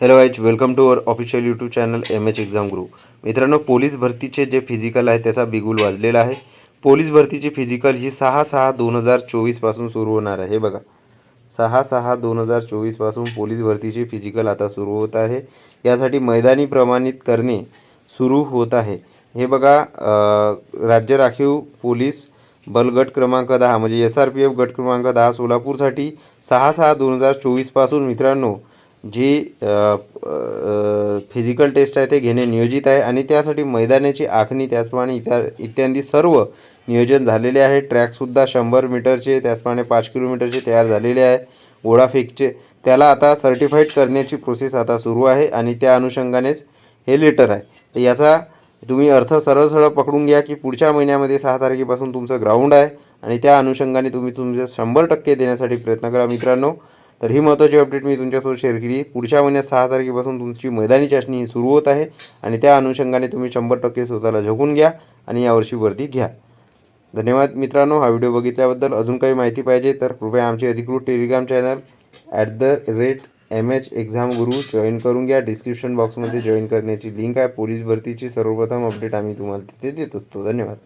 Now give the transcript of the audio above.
Hello वाईच welcome to our official YouTube channel M H exam group मित्रांनो पोलीस भरतीचे जे फिजिकल आहे त्याचा बिगुल वाजलेला आहे. पोलीस भरतीची फिजिकल ही सहा सहा दोन हजार चोवीसपासून सुरू होणार आहे. बघा. सहा सहा दोन हजार चोवीसपासून पोलीस भरतीची फिजिकल आता सुरू होत आहे. यासाठी मैदानी प्रमाणित करणे सुरू होत आहे. हे बघा राज्य राखीव पोलीस बल गट क्रमांक दहा म्हणजे एस आर पी एफ गट क्रमांक दहा सोलापूरसाठी सहा सहा दोन हजार चोवीसपासून मित्रांनो जी फिजिकल टेस्ट आहे ते घेणे नियोजित आहे आणि त्यासाठी मैदानाची आखणी त्याचप्रमाणे इत्या इत्यादी सर्व नियोजन झालेले आहे. ट्रॅकसुद्धा शंभर मीटरचे त्याचप्रमाणे पाच किलोमीटरचे तयार झालेले आहे. गोळाफेकचे त्याला आता सर्टिफाईड करण्याची प्रोसेस आता सुरू आहे आणि त्या अनुषंगानेच हे लेटर आहे. तर याचा तुम्ही अर्थ सरळ सरळ पकडून घ्या की पुढच्या महिन्यामध्ये सहा तारखेपासून तुमचं ग्राउंड आहे आणि त्या अनुषंगाने तुम्ही तुमचे शंभर टक्के देण्यासाठी प्रयत्न करा मित्रांनो. तर ही महत्त्वाची अपडेट मी तुमच्यासोबत शेअर केली. पुढच्या महिन्यात सहा तारखेपासून तुमची मैदानी चाचणी ही सुरू होत आहे आणि त्या अनुषंगाने तुम्ही शंभर टक्के स्वतःला झोकून घ्या आणि यावर्षी वर्दी घ्या. धन्यवाद मित्रांनो. हा व्हिडिओ बघितल्याबद्दल अजून काही माहिती पाहिजे तर कृपया आमचे अधिकृत Telegram channel at the rate M H exam Guru join करून घ्या. डिस्क्रिप्शन बॉक्समध्ये जॉईन करण्याची लिंक आहे. पोलीस भरतीची सर्वप्रथम अपडेट आम्ही तुम्हाला तिथे देत असतो. धन्यवाद.